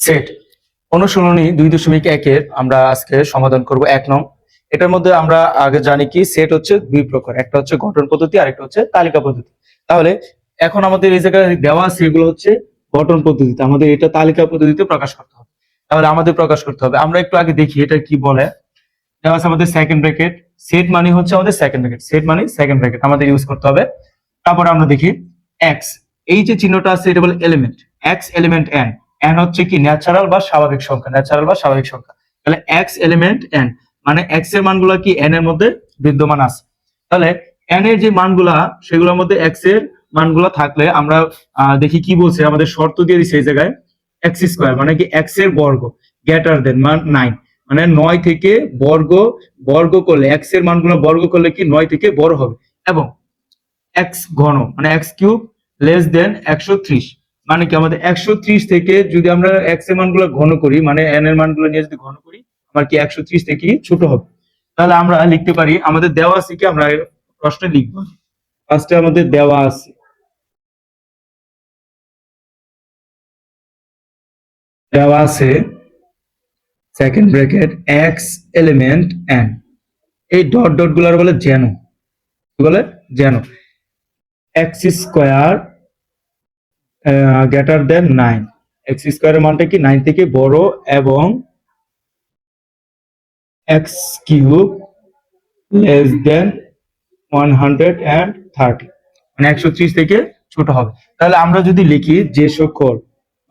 Set. অনুশীলনী দুই দশমিক একের আমরা আজকে সমাধান করব এক নং। এটার মধ্যে আমরা আগে জানি কি সেট হচ্ছে দুই প্রকার, একটা হচ্ছে গঠন পদ্ধতি আর একটা হচ্ছে তালিকা পদ্ধতি। তাহলে এখন আমাদের এই জায়গায় দেওয়া এগুলো হচ্ছে গঠন পদ্ধতিতে, আমাদের এটা তালিকা পদ্ধতিতে প্রকাশ করতে হবে। তাহলে আমাদের প্রকাশ করতে হবে। আমরা একটু আগে দেখি এটা কি বলে। দেওয়া আছে আমাদের সেকেন্ড ব্র্যাকেট সেট মানে হচ্ছে আমাদের সেকেন্ড ব্র্যাকেট সেট মানে সেকেন্ড ব্র্যাকেট আমাদের ইউজ করতে হবে। তারপরে আমরা দেখি এক্স এই যে চিহ্নটা আছে এটা বলে element x element n n হচ্ছে কি ন্যাচারাল বা স্বাভাবিক সংখ্যা ন্যাচারাল বা স্বাভাবিক সংখ্যা। তাহলে এক্স এলিমেন্ট এন মানে এক্সের মানগুলো কি এন এর মধ্যে বিদ্যমান আছে? তাহলে এন এর যে মানগুলা, সেগুলোর মধ্যে এক্সের মানগুলো থাকলে আমরা দেখি কি বলছে, আমাদের শর্ত দিয়ে দিচ্ছে এই জায়গায় এক্স স্কোয়ার মানে কি এক্সের বর্গ গ্রেটার দেন মান নাইন মানে নয় থেকে বর্গ বর্গ করলে এক্সের মানগুলো বর্গ করলে কি নয় থেকে বড় হবে? এবং এক্স ঘন মানে এক্স কিউব লেস দেন একশো ত্রিশ। মানে কি আমাদের একশো ত্রিশ থেকে যদি আমরা এক্সের মানগুলো ঘন করি মানে এন এর মানগুলো নিয়ে যদি ঘন করি, আমার কি একশো ত্রিশ থেকে ছোট হবে? তাহলে আমরা লিখতে পারি, আমাদের দেওয়া আছে কি? আমরা প্রশ্নে লিখব। ফার্স্টে আমাদের দেওয়া আছে। দেওয়া আছে second bracket x element n এই ডট ডটগুলার বলে যেন। বলে? যেন। X square greater than nine x স্কোয়ারের মানটা কি? নাইন থেকে বড় এবং x cube less than one hundred and thirty মানে একশো ত্রিশ থেকে ছোট হবে। তাহলে আমরা যদি লিখি যে সকল,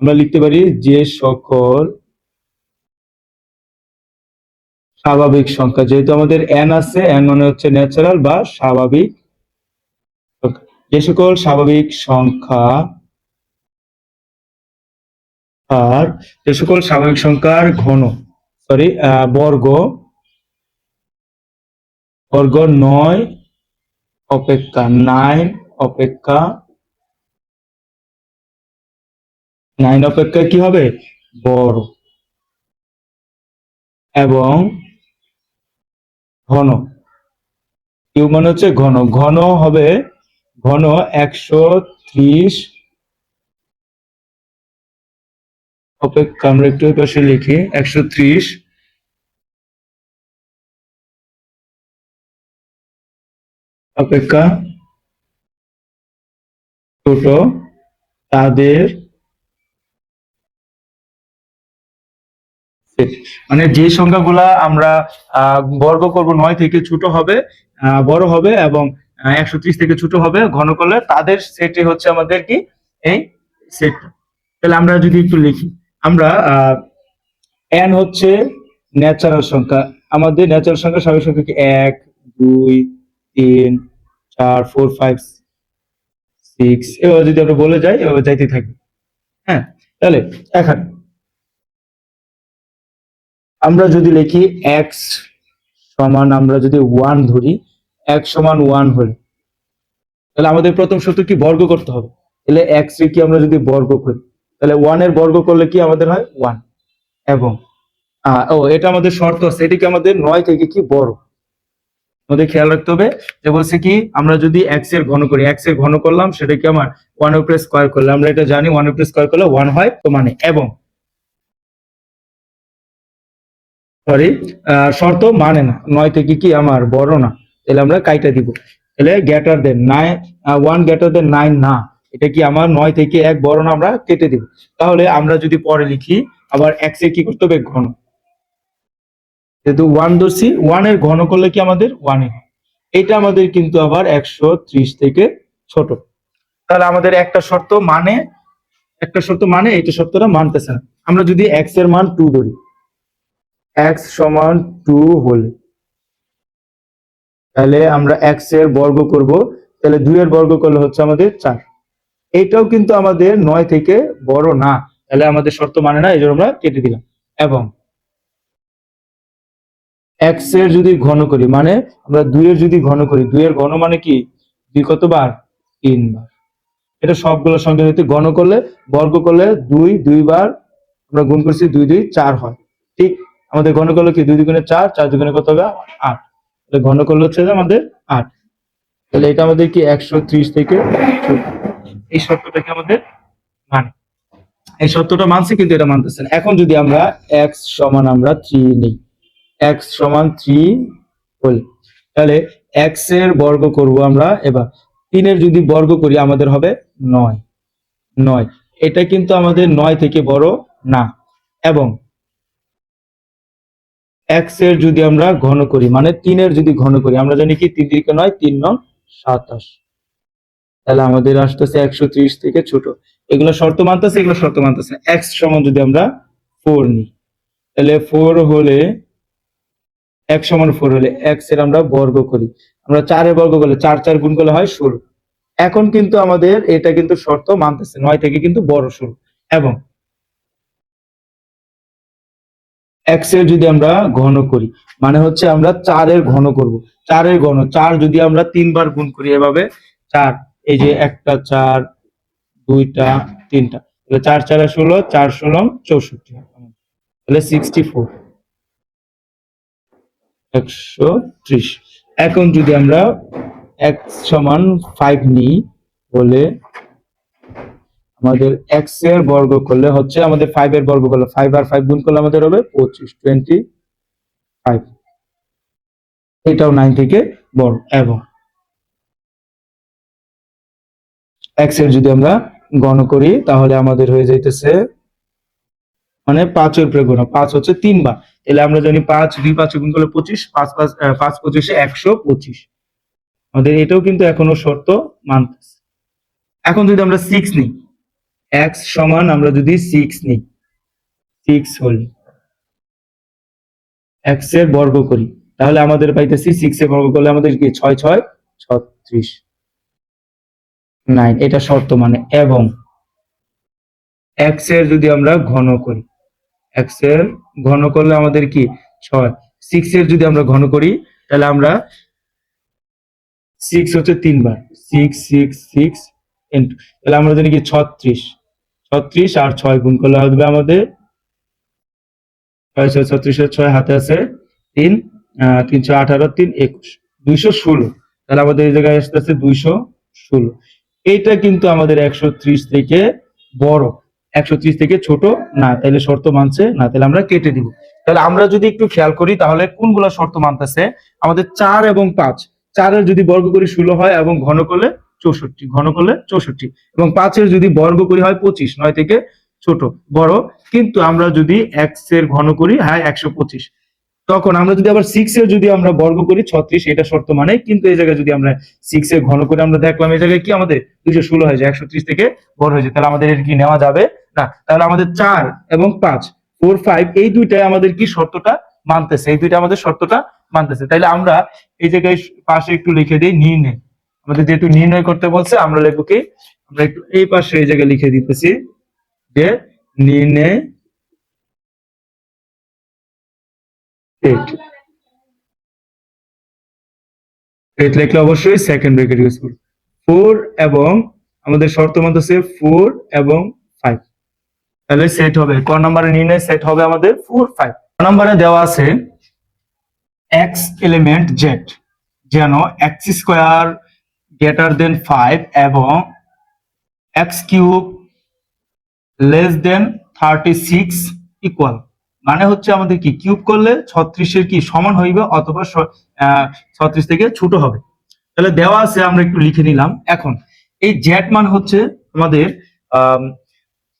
আমরা লিখতে পারি যে সকল স্বাভাবিক সংখ্যা। যেহেতু আমাদের এন আছে এন মানে হচ্ছে ন্যাচারাল বা স্বাভাবিক যে সকল স্বাভাবিক সংখ্যা আর যে সকল স্বাভাবিক সংখ্যার ঘন সরি বর্গ বর্গ নয়, অপেক্ষা নাইন অপেক্ষা নাইন অপেক্ষা কি হবে? বড় এবং ঘন। কিউ মানে হচ্ছে ঘন। ঘন হবে ঘন একশো ত্রিশ অপেক্ষা, আমরা একটু পাশে লিখি, একশো ত্রিশ। অপেক্ষা। ছোট, তাদের মানে যে সংখ্যাগুলা আমরা বর্গ করব নয় থেকে ছোট হবে বড় হবে এবং একশো ত্রিশ থেকে ছোট হবে ঘন করলে তাদের সেটে হচ্ছে আমাদের কি? এই সেট। তাহলে আমরা যদি একটু লিখি। আমরা এন হচ্ছে ন্যাচারাল সংখ্যা। আমাদের ন্যাচারাল সংখ্যা স্বাভাবিক সংখ্যা কি? এক, দুই, তিন, চার ফোর ফাইভ সিক্স এভাবে যদি আমরা বলে যাই, এভাবে যাইতে থাকি হ্যাঁ তাহলে এখন আমরা যদি লিখি এক্স সমান, আমরা যদি ওয়ান ধরি এক্স সমান ওয়ান হলে, তাহলে আমাদের প্রথম সূত্র কি বর্গ করতে হবে? তাহলে এক্স রে কি আমরা যদি বর্গ করি? তাহলে ওয়ানের বর্গ করলে কি আমাদের হয়? ওয়ান এবং ও, এটা আমাদের শর্ত আছে। এটা আমাদের নয় থেকে কি বড়? আমাদের খেয়াল রাখতে হবে যে বলছে কি, আমরা যদি এক্সের ঘন করি এক্সের ঘন করলাম, সেটা কি আমার ওয়ান উপরে স্কোয়ার করলে? আমরা এটা জানি ওয়ান উপরে স্কোয়ার করলে ওয়ান হয় তো মানে। এবং সরি শর্ত মানে না। নয় থেকে কি আমার বড় না। তাহলে আমরা কাইটা দিব। তাহলে greater than nine one greater than nine না। এটা কি আমার নয় থেকে এক না আমরা কেটে দিব। তাহলে আমরা যদি পরে লিখি, আবার এক্সের কি করতে হবে? ঘন। যেহেতু ওয়ান ধরছি ওয়ানের ঘন করলে কি আমাদের? ওয়ানে এটা আমাদের কিন্তু আবার একশো ত্রিশ থেকে ছোট। তাহলে আমাদের একটা শর্ত মানে একটা শর্ত মানে এটা শর্তটা মানতেছে না। আমরা যদি এক্সের মান টু ধরি। এক্স সমান টু হলে। তাহলে আমরা এক্সের বর্গ করব। তাহলে দুই এর বর্গ করলে হচ্ছে আমাদের চার। এটাও কিন্তু আমাদের নয় থেকে বড় না। তাহলে আমাদের শর্ত মানে না এই জন্য আমরা কেটে দিলাম। এবং এক্সের যদি ঘন করি মানে আমরা দুই এর যদি ঘন করি দুই এর ঘন মানে কি? দুই কতবার? তিনবার। এটা সবগুলো সংখ্যা হইতে ঘন করলে, বর্গ করলে দুই, দুইবার আমরা গুণ করছি দুই দুই, চার হয়। ঠিক? আমাদের ঘন করলে কি দুই দুগুণে চার? চার দুগুণে কত হবে? আট। তাহলে ঘন করলে হচ্ছে আমাদের আট। তাহলে এটা আমাদের কি একশো ত্রিশ থেকে। এই শর্তটাকে আমাদের মানে? এই সত্যটা মানছে, কিন্তু এটা মানতেছে না। এখন যদি আমরা এক্স সমান আমরা থ্রি নিই এক্স সমান থ্রি বলি তাহলে এক্সের বর্গ করব আমরা এবার। তিনের যদি বর্গ করি, আমাদের হবে নয়। নয়। এটা কিন্তু আমাদের নয় থেকে বড় না। এবং এক্সের যদি আমরা ঘন করি মানে তিনের যদি ঘন করি, আমরা জানি কি, তিন দিকে নয়, তিন নং সাতাশ। তাহলে আমাদের আসতেছে একশো ত্রিশ থেকে ছোট। এগুলো শর্ত মানতেছে, এগুলো শর্ত মানতেছে। এক্স সমান যদি আমরা ফোর নিই, তাহলে ফোর হলে এক সমান ফোর হলে এক্সের আমরা বর্গ করি। আমরা চারের বর্গ করলে চার চার গুণ করলে হয় ষোলো। এখন কিন্তু আমাদের এটা কিন্তু শর্ত মানতেছে, নয় থেকে কিন্তু বড় ষোলো। এবং এক্সের যদি আমরা ঘন করি মানে হচ্ছে আমরা চারের ঘন করব। চারের ঘন, চার যদি আমরা তিনবার গুণ করি এভাবে, চার। এই যে একটা চার, দুইটা, তিনটা। তাহলে চার, চারে ষোলো, চার, ষোলো, চৌষট্টি। তাহলে সিক্সটি ফোর একশো ত্রিশ। এখন যদি আমরা এক্স সমান ফাইভ নিই, বলে আমাদের এক্সের বর্গ করলে হচ্ছে আমাদের ফাইভ এর বর্গ করলে ফাইভ আর ফাইভ গুণ করলে আমাদের হবে পঁচিশ টোয়েন্টি ফাইভ এটাও নাইন থেকে বড়। এবং এক্সের যদি আমরা গণ করি, তাহলে আমাদের হয়ে যাইতেছে মানে পাঁচের উপরে পাঁচ হচ্ছে তিনবার। তাহলে আমরা জানি পাঁচ, দুই, পাঁচ গুণ করলে পঁচিশ, পাঁচ পাঁচ পাঁচ, পঁচিশে একশো পঁচিশ। আমাদের এটাও কিন্তু এখনও শর্ত মানতেছে। এখন যদি আমরা সিক্স নিই এক্স সমান আমরা যদি সিক্স নিই সিক্স হল। এক্সের বর্গ করি, তাহলে আমাদের পাইতেছি সিক্স এর বর্গ করলে আমাদের কি, ছয় ছয়, ছত্রিশ। নাইন এটা শর্ত মানে এবং। এক্সের যদি আমরা ঘন করি এক্সের ঘন করলে আমাদের কি? ছয়। সিক্স এর যদি আমরা ঘন করি, তাহলে আমরা সিক্স হচ্ছে তিনবার। সিক্স সিক্স সিক্স তাহলে আমরা জানি কি? ছত্রিশ। ছত্রিশ আর ছয় গুণ করলে হবে আমাদের ছয় ছয় ছত্রিশের ছয় হাতে আছে তিন তিনশো আঠারো, তিন, একুশ। দুইশো ষোলো। তাহলে আমাদের এই জায়গায় আসতে আছে দুইশো ষোলো। এইটা কিন্তু আমাদের একশো ত্রিশ থেকে বড়। একশো ত্রিশ থেকে ছোট, না তাহলে শর্ত মানছে, না তাহলে আমরা কেটে দিব। তাহলে আমরা যদি একটু খেয়াল করি, তাহলে কোনগুলা শর্ত মানতেছে? আমাদের চার এবং পাঁচ। চারের যদি বর্গ করি ষোলো হয় এবং ঘন করলে চৌষট্টি, ঘন করলে চৌষট্টি। এবং পাঁচের যদি বর্গ করি হয় পঁচিশ, নয় থেকে ছোট, বড়। কিন্তু আমরা যদি এক্সের ঘন করি, হয়, একশো পঁচিশ। তখন আমরা যদি আবার সিক্স এর যদি আমরা বর্গ করি, ছত্রিশ, এটা শর্ত মানে কিন্তু এই জায়গায় যদি আমরা সিক্স এর ঘন করে আমরা দেখলাম, এই জায়গায় কি আমাদের? দুইশো ষোলো হয়ে যায়, একশো ত্রিশ থেকে বড় হয়ে যায়। তাহলে আমাদের এর কি নেওয়া যাবে? না, তাহলে আমাদের চার এবং পাঁচ ফোর ফাইভ এই দুইটাই আমাদের কি শর্তটা মানতেছে? এই দুইটা আমাদের শর্তটা মানতেছে। তাইলে আমরা এই জায়গায় পাশে একটু লিখে দিই, নির্ণয়। আমাদের যেহেতু নির্ণয় করতে বলছে, আমরা লিখব কি? আমরা একটু এই পাশে এই জায়গায় লিখে দিতেছি যে নির্ণয় এইট এইট লিখলে অবশ্যই সেকেন্ড ব্রেকেট ইউজ করব ফোর এবং আমাদের শর্ত মতো আছে ফোর এবং ফাইভ তাহলে সেট হবে। ক নম্বরে নির্ণয় সেট হবে আমাদের? ফোর ফাইভ নম্বরে দেওয়া আছে এক্স এলিমেন্ট জেড যেন x square greater than five এবং x cube less than thirty six equal মানে হচ্ছে আমাদের কি? কিউব করলে ছত্রিশের কি সমান হইবে অথবা ছত্রিশ থেকে ছোট হবে। তাহলে দেওয়া আছে আমরা একটু লিখে নিলাম। এখন এই জ্যাট মান হচ্ছে আমাদের আম,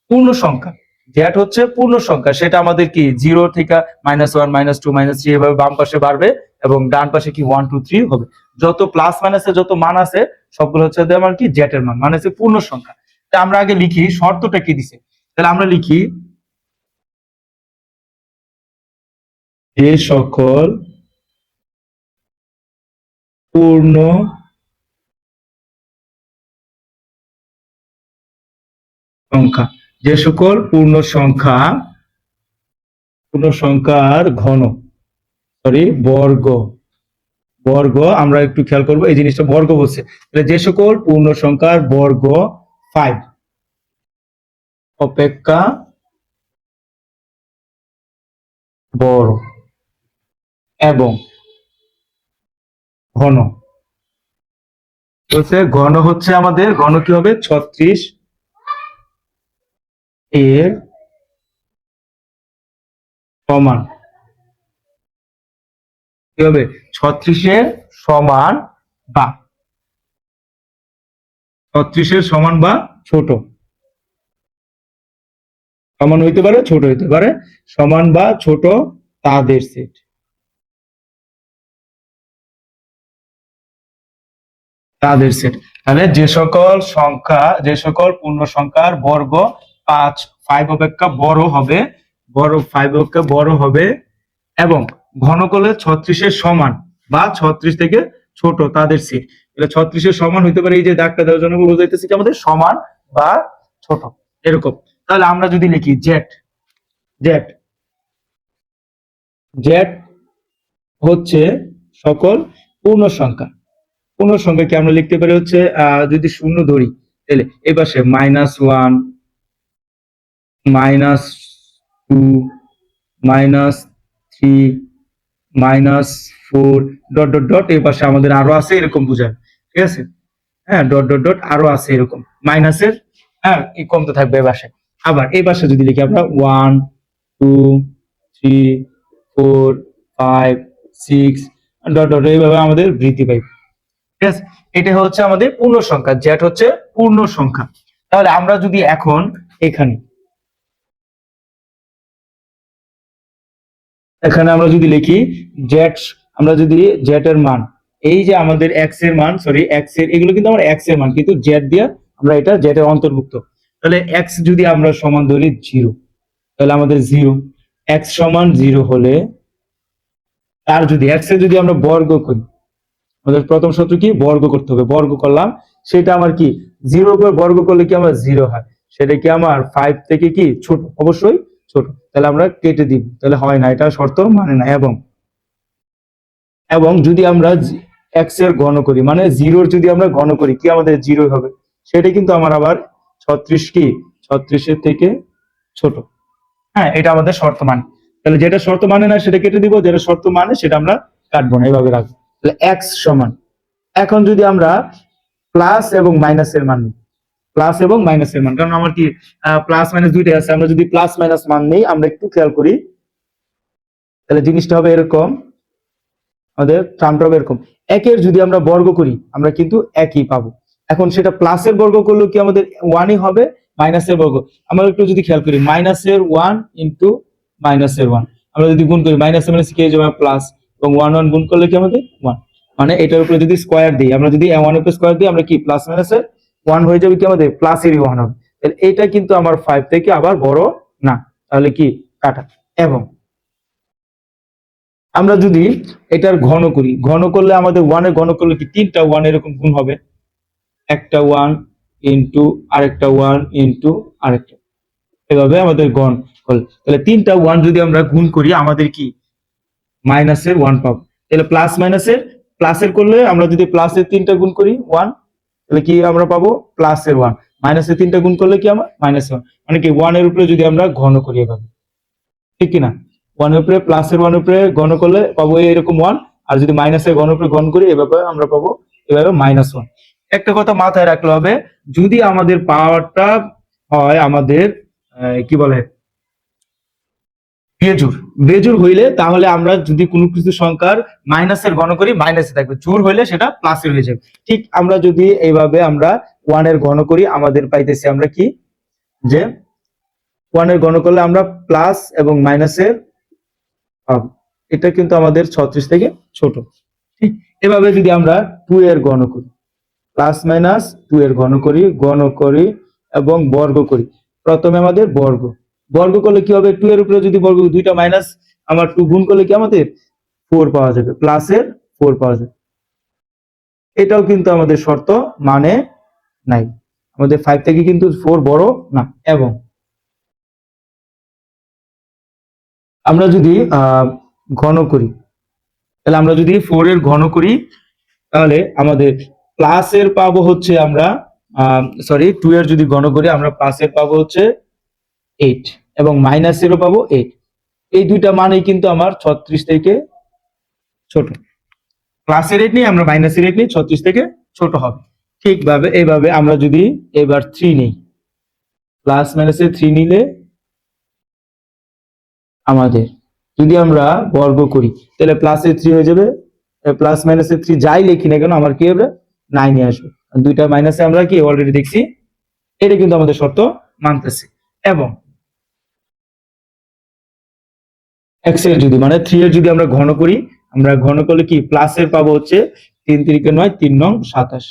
পূর্ণ সংখ্যা। জ্যাট হচ্ছে পূর্ণ সংখ্যা সেটা আমাদের কি? জিরো থেকে minus one minus two minus three এভাবে বাম পাশে বাড়বে এবং ডান পাশে কি ওয়ান টু থ্রি হবে। যত প্লাস মাইনাসে যত মান আছে সবগুলো হচ্ছে আমার কি? জ্যাটের মান মানে হচ্ছে পূর্ণ সংখ্যা। তা আমরা আগে লিখি শর্তটা কি দিছে? তাহলে আমরা লিখি যে সকল পূর্ণ সংখ্যা। যে সকল পূর্ণ সংখ্যা, পূর্ণ সংখ্যার ঘন সরি বর্গ। বর্গ, আমরা একটু খেয়াল করব, এই জিনিসটা বর্গ বলছে। তাহলে যে সকল পূর্ণ সংখ্যার বর্গ ফাইভ অপেক্ষা বড়। এবং ঘন। বলছে ঘন হচ্ছে আমাদের, ঘন কি হবে? ছত্রিশ এর সমান। কি হবে? ছত্রিশের সমান বা। ছত্রিশের সমান বা ছোট। সমান হইতে পারে, ছোট হইতে পারে। সমান বা ছোট তাদের সেট তাদের সেট তাহলে যে সকল সংখ্যা, যে সকল পূর্ণ সংখ্যার বর্গ পাঁচ ফাইভ অপেক্ষা বড় হবে, বড় ফাইভ অপেক্ষা বড় হবে, এবং ঘনকলে ছত্রিশের সমান বা ছত্রিশ থেকে ছোট তাদের সেট এটা ছত্রিশের সমান হইতে পারে এই যে দাগটা দেওয়ার জন্য বোঝাইতেছি আমাদের সমান বা ছোট, এরকম। তাহলে আমরা যদি লিখি জেট জেট জেট হচ্ছে সকল পূর্ণ সংখ্যা। পূর্ণ সংখ্যাকে আমরা লিখতে পারি হচ্ছে যদি শূন্য ধরি, তাহলে এই পাশে minus one minus two minus three minus four dot dot dot এই পাশে আমাদের আরও আছে, এরকম বোঝায়, ঠিক আছে? হ্যাঁ ডট ডট ডট আরও আছে, এরকম। মাইনাসের হ্যাঁ কমতে থাকবে পাশে আবার এই পাশে যদি লিখি আমরা one two three four five six dot dot এইভাবে আমাদের বৃদ্ধি পাইবে। আছে? এটা হচ্ছে আমাদের পূর্ণ সংখ্যা জেট হচ্ছে পূর্ণ সংখ্যা। তাহলে আমরা যদি এখন এখানে এখানে আমরা যদি লিখি জেট আমরা যদি জেট এর মান, এই যে আমাদের এক্সের মান সরি এক্সের, এগুলো কিন্তু আমার এক্সের মান, কিন্তু জেড দিয়ে আমরা এটা জেড এর অন্তর্ভুক্ত। তাহলে এক্স যদি আমরা সমান ধরি জিরো তাহলে আমাদের জিরো এক্স সমান জিরো হলে তার যদি এক্সের যদি আমরা বর্গ করি আমাদের প্রথম সূত্র কি? বর্গ করতে হবে। বর্গ করলাম। সেটা আমার কি? জিরো বর্গ করলে কি আমার জিরো হয়? সেটা কি আমার ফাইভ থেকে কি? ছোট। অবশ্যই ছোট। তাহলে আমরা কেটে দিব। তাহলে হয় না। এটা শর্ত মানে না। এবং এবং যদি আমরা এক্সের ঘন করি মানে জিরোর যদি আমরা ঘন করি, কি আমাদের জিরো হবে? সেটা কিন্তু আমার আবার ছত্রিশ কি? ছত্রিশের থেকে ছোট। হ্যাঁ এটা আমাদের শর্ত মানে। তাহলে যেটা শর্ত মানে না, সেটা কেটে দিব। যেটা শর্ত মানে সেটা আমরা কাটবো না। এইভাবে রাখব। তাহলে এক্স সমান। এখন যদি আমরা প্লাস এবং মাইনাসের মান নিই। প্লাস এবং মাইনাসের মান, কারণ আমার কি প্লাস মাইনাস দুইটাই আছে। আমরা যদি প্লাস মাইনাস মান নেই, আমরা একটু খেয়াল করি। তাহলে জিনিসটা হবে এরকম। আমাদের টার্মটা হবে এরকম। একের যদি আমরা বর্গ করি, আমরা কিন্তু একই পাবো। এখন সেটা প্লাসের বর্গ করলেও কি আমাদের ওয়ানই হবে? মাইনাসের বর্গ। আমরা একটু যদি খেয়াল করি মাইনাসের ওয়ান ইন্টু মাইনাসের ওয়ান আমরা যদি গুণ করি মাইনাসে মাইনাস কি? যাবে প্লাস এবং ওয়ান ওয়ান গুণ করলে কি আমাদের? ওয়ান মানে এটার উপরে যদি স্কোয়ার দিই, আমরা যদি ওয়ান উপরে স্কোয়ার দিই, আমরা কি প্লাস মাইনাসের ওয়ান হয়ে যাবে কি আমাদের? প্লাসেরই ওয়ান হবে। তাহলে এটা কিন্তু আমার ফাইভ থেকে আবার বড় না। তাহলে কি? কাটা। এবং আমরা যদি এটার ঘন করি, ঘন করলে আমাদের ওয়ানের ঘন করলে কি তিনটা ওয়ান এরকম গুণ হবে? একটা ওয়ান ইন্টু আরেকটা ওয়ান ইন্টু আরেকটা। এভাবে আমাদের গণ করলে। তাহলে তিনটা ওয়ান যদি আমরা গুণ করি, আমাদের কি? মাইনাসের ওয়ান পাবো। তাহলে প্লাস মাইনাসের প্লাসের করলে আমরা যদি প্লাসের তিনটা গুণ করি ওয়ান তাহলে কি আমরা পাবো? প্লাসের ওয়ান মাইনাসের তিনটা গুণ করলে কি আমার? মাইনাস ওয়ান মানে কি ওয়ানের উপরে যদি আমরা ঘন করি এভাবে। ঠিক কিনা? ওয়ানের উপরে প্লাসের ওয়ান উপরে ঘন করলে পাবো এরকম ওয়ান আর যদি মাইনাসের ঘন উপরে ঘন করি, এভাবে আমরা পাবো, এভাবে মাইনাস ওয়ান একটা কথা মাথায় রাখতে হবে, যদি আমাদের পাওয়ারটা হয় আমাদের কি বলে বেজুর বেজুর হইলে তাহলে আমরা যদি কোনো কিছু সংখ্যার মাইনাসের গণ করি মাইনাসে থাকবে। জোর হইলে সেটা প্লাসের হয়ে যাবে। ঠিক আমরা যদি এইভাবে আমরা ওয়ানের গণ করি, আমাদের পাইতেছি আমরা কি? যে ওয়ানের গণ করলে আমরা প্লাস এবং মাইনাসের এটা কিন্তু আমাদের ছত্রিশ থেকে ছোট। ঠিক এভাবে যদি আমরা টু এর গণ করি প্লাস মাইনাস টু এর ঘন করি গণ করি এবং বর্গ করি। প্রথমে আমাদের বর্গ। বর্গ করলে কি হবে? টু এর উপরে যদি বর্গ দুইটা মাইনাস আমার টু গুণ করলে কি আমাদের? ফোর পাওয়া যাবে। প্লাসের ফোর পাওয়া যাবে। এটাও কিন্তু আমাদের শর্ত মানে নাই। আমাদের ফাইভ থেকে কিন্তু ফোর বড় না, এবং আমরা যদি ঘন করি, তাহলে আমরা যদি ফোর এর ঘন করি, তাহলে আমাদের প্লাস এর পাবো হচ্ছে আমরা সরি টু এর যদি ঘন করি, আমরা প্লাস এর পাবো হচ্ছে এইট এবং মাইনাসেরও পাবো এইট এই দুইটা মানেই কিন্তু আমার ছত্রিশ থেকে ছোট। প্লাসের রেট নিয়ে আমরা মাইনাসের রেট নিই ছত্রিশ থেকে ছোট হবে। ঠিকভাবে এইভাবে আমরা যদি এবার থ্রি নেই। প্লাস মাইনাসে থ্রি নিলে আমাদের যদি আমরা বর্গ করি, তাহলে প্লাসে থ্রি হয়ে যাবে। প্লাস মাইনাসে থ্রি যাই লিখি না কেন, আমার কি হবে? নাইনে আসবে। দুইটা মাইনাসে আমরা কি অলরেডি দেখছি? এটা কিন্তু আমাদের শর্ত মানতেছে। এবং এক্সের যদি মানে থ্রি এর যদি আমরা ঘন করি, আমরা ঘন করলে কি? প্লাসের পাবো হচ্ছে তিন তিরিকে নয়, তিন নং সাতাশ।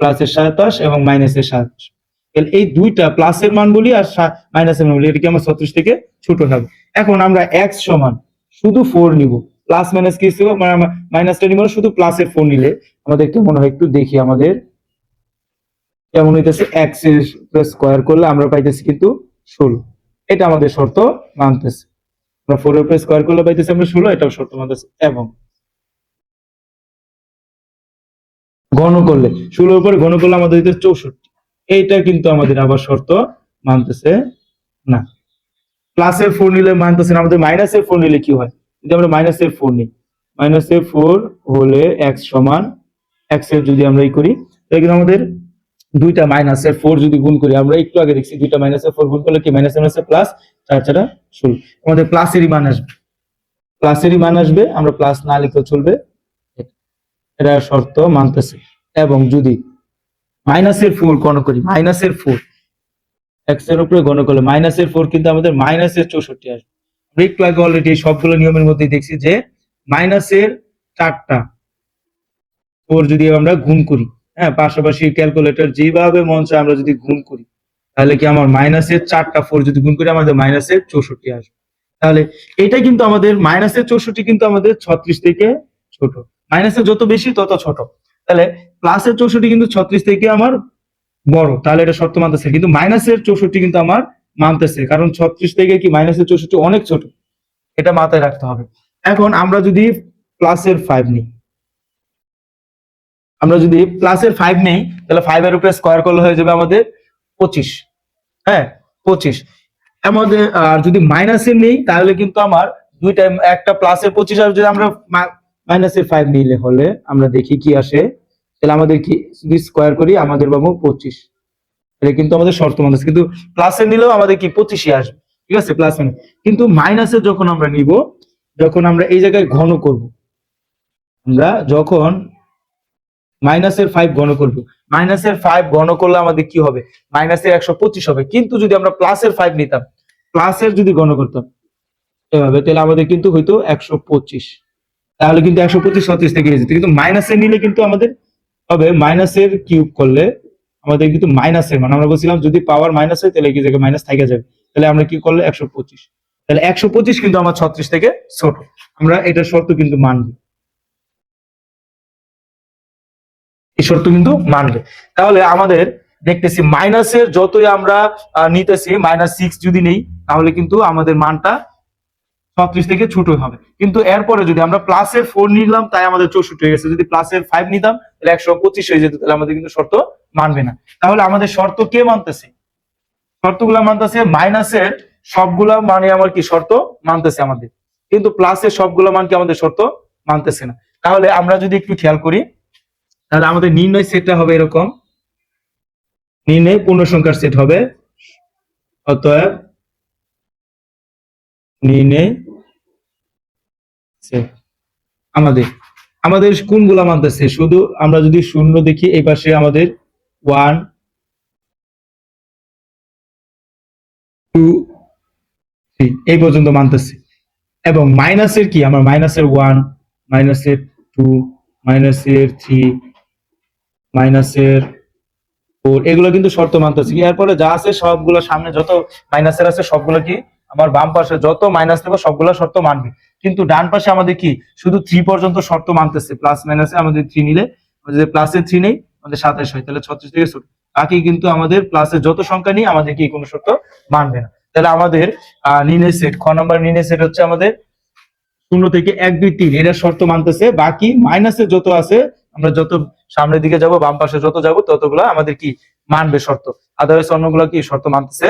প্লাসের সাতাশ এবং মাইনাসের সাতাশ। এই দুইটা প্লাসের মান বলি আর মাইনাসের মান বলি, এটা কি আমার ছত্রিশ থেকে ছোট হবে এখন আমরা এক্স সমান শুধু ফোর নিব। প্লাস মাইনাস কি মানে মাইনাসটা নিব শুধু প্লাসের ফোর নিলে। আমাদের কেমন হয় একটু দেখি আমাদের। কেমন হইতেছে? এক্সের স্কোয়ার করলে আমরা পাইতেছি কিন্তু ষোলো। এটা আমাদের শর্ত মানতেছে। আমরা ফোর এর স্কোয়ার করলে পাইতেছি আমরা ষোলো, এটাও শর্ত মানতেছে এবং ঘন করলে, ষোলোর উপরে ঘন করলে আমাদের হইতেছে চৌষট্টি। এইটা কিন্তু আমাদের আবার শর্ত মানতেছে না। প্লাসের ফোর নিলে মানতেছে না, আমাদের মাইনাসের ফোর নিলে কি হয়? যদি আমরা মাইনাসের ফোর নিই মাইনাসের ফোর হলে এক্স সমান এক্সের যদি আমরা ই করি, তাহলে কিন্তু আমাদের দুইটা মাইনাসের ফোর যদি গুণ করি, আমরা একটু আগে দেখছি দুইটা মাইনাসের ফোর গুণ করলে কি মাইনাস মাইনাসে প্লাস চার চারা আমাদের প্লাসেরই মান আসবে। প্লাসেরই মান আসবে, আমরা প্লাস না লিখলেও চলবে। এটা শর্ত মানতেছে। এবং যদি মাইনাসের ফোর গণ করি মাইনাসের ফোর এক্সের উপরে গণ করলে মাইনাসের ফোর কিন্তু আমাদের মাইনাসের চৌষট্টি আসবে। আমরা একটু আগে অলরেডি সবগুলো নিয়মের মধ্যে দেখছি যে মাইনাসের চারটা ফোর যদি আমরা গুণ করি হ্যাঁ পাশাপাশি ক্যালকুলেটর যেভাবে মন চায় আমরা যদি গুণ করি তাহলে কি আমার মাইনাসের চারটা ফোর যদি গুণ করি আমাদের মাইনাসের চৌষট্টি আসবে। তাহলে এটা কিন্তু আমাদের মাইনাসের চৌষট্টি কিন্তু আমাদের ছত্রিশ থেকে ছোট। মাইনাসের যত বেশি তত ছোট। তাহলে প্লাসের চৌষট্টি কিন্তু ছত্রিশ থেকে আমার বড়। তাহলে এটা শর্ত মানতেছে। কিন্তু মাইনাসের চৌষট্টি কিন্তু আমার মানতেছে। কারণ ছত্রিশ থেকে কি মাইনাসের চৌষট্টি অনেক ছোট। এটা মাথায় রাখতে হবে। এখন আমরা যদি প্লাসের ফাইভ নিই। আমরা যদি প্লাসের ফাইভ নেই, তাহলে ফাইভ এর উপরে স্কোয়ার করলে হয়ে যাবে আমাদের পঁচিশ। হ্যাঁ পঁচিশ। আমাদের, আর যদি মাইনাসে নেই, তাহলে কিন্তু আমার দুইটা, একটা প্লাসের পঁচিশ, আর যদি আমরা মাইনাসের ফাইভ নিলে হলে আমরা দেখি কি আসে। তাহলে আমাদের কি যদি স্কোয়ার করি, আমাদের পাবো পঁচিশ। এটা কিন্তু আমাদের শর্ত মানুষ কিন্তু প্লাসের নিলেও আমাদের কি পঁচিশই আসবে। ঠিক আছে প্লাস মানে। কিন্তু মাইনাসে যখন আমরা নিব, যখন আমরা এই জায়গায় ঘন করব, আমরা যখন মাইনাসের ফাইভ ঘন করব। মাইনাসের ফাইভ ঘন করলে আমাদের কি হবে? মাইনাসের একশো পঁচিশ হবে। কিন্তু যদি আমরা প্লাসের ফাইভ নিতাম প্লাসের যদি ঘন করতাম, এভাবে, তাহলে আমাদের কিন্তু হয়তো একশো পঁচিশ। তাহলে কিন্তু একশো পঁচিশ ছত্রিশ থেকে যেত কিন্তু মাইনাসের নিলে কিন্তু আমাদের হবে মাইনাসের কিউব করলে আমাদের কিন্তু মাইনাসের মানে। আমরা বলছিলাম, যদি পাওয়ার মাইনাস হয়, তাহলে কি জায়গায় মাইনাস থেকে যাবে? তাহলে আমরা কি করলে একশো পঁচিশ? তাহলে একশো পঁচিশ কিন্তু আমার ছত্রিশ থেকে ছোট আমরা এটা শর্ত কিন্তু মানব। এই শর্ত কিন্তু মানবে। তাহলে আমাদের দেখতেছি মাইনাসের যতই আমরা নিতেছি মাইনাস সিক্স যদি নেই, তাহলে কিন্তু আমাদের মানটা ছত্রিশ থেকে ছোট হবে। কিন্তু এরপরে যদি আমরা প্লাসের ফোর নিলাম, তাই আমাদের চৌষট্টি হয়ে গেছে। যদি প্লাসের ফাইভ নিতাম, তাহলে একশো পঁচিশ হয়ে যেত, তাহলে আমাদের কিন্তু শর্ত মানবে না। তাহলে আমাদের শর্ত কে মানতেছে? শর্তগুলা মানতেছে মাইনাসের সবগুলা মানে আমার কি শর্ত? মানতেছে আমাদের। কিন্তু প্লাসের সবগুলা মান কি আমাদের শর্ত? মানতেছে না। তাহলে আমরা যদি একটু খেয়াল করি তাহলে আমাদের নির্ণয় সেটটা হবে এরকম। নির্ণয় পূর্ণ সংখ্যার সেট হবে। অতএব নির্ণয় set। আমাদের আমাদের কোনগুলা মানতেছে? শুধু আমরা যদি শূন্য দেখি, এই পাশে আমাদের ওয়ান টু থ্রি এই পর্যন্ত মানতেছে। এবং মাইনাসের কি? আমার মাইনাসের ওয়ান মাইনাসের টু মাইনাসের থ্রি মাইনাসের ফোর এগুলো কিন্তু শর্ত মানতেছে এরপরে যা আছে সবগুলো সামনে যত মাইনাসের আছে, সবগুলো কি? আমার বাম পাশে যত মাইনাস থাকবে সবগুলো শর্ত মানবে। কিন্তু ডান পাশে আমাদের কি? শুধু থ্রি পর্যন্ত শর্ত মানতেছে। প্লাস মাইনাসে আমাদের থ্রি নিলে যদি প্লাসে থ্রি নেই, আমাদের সাতাশ হয়। তাহলে ছত্রিশ থেকে ছোট বাকি কিন্তু আমাদের প্লাসের যত সংখ্যা নেই, আমাদের কি কোনো শর্ত মানবে না। তাহলে আমাদের নির্ণয় সেট খ নম্বর নির্ণয় সেট হচ্ছে আমাদের শূন্য থেকে এক, দুই, তিন, এটা শর্ত মানতেছে। বাকি মাইনাসে যত আছে, আমরা যত সামনের দিকে যাব, বাম পাশে যত যাব, ততগুলো আমাদের কি মানবে শর্ত? আদারওয়াইজ অন্যগুলো কি শর্ত মানতেছে?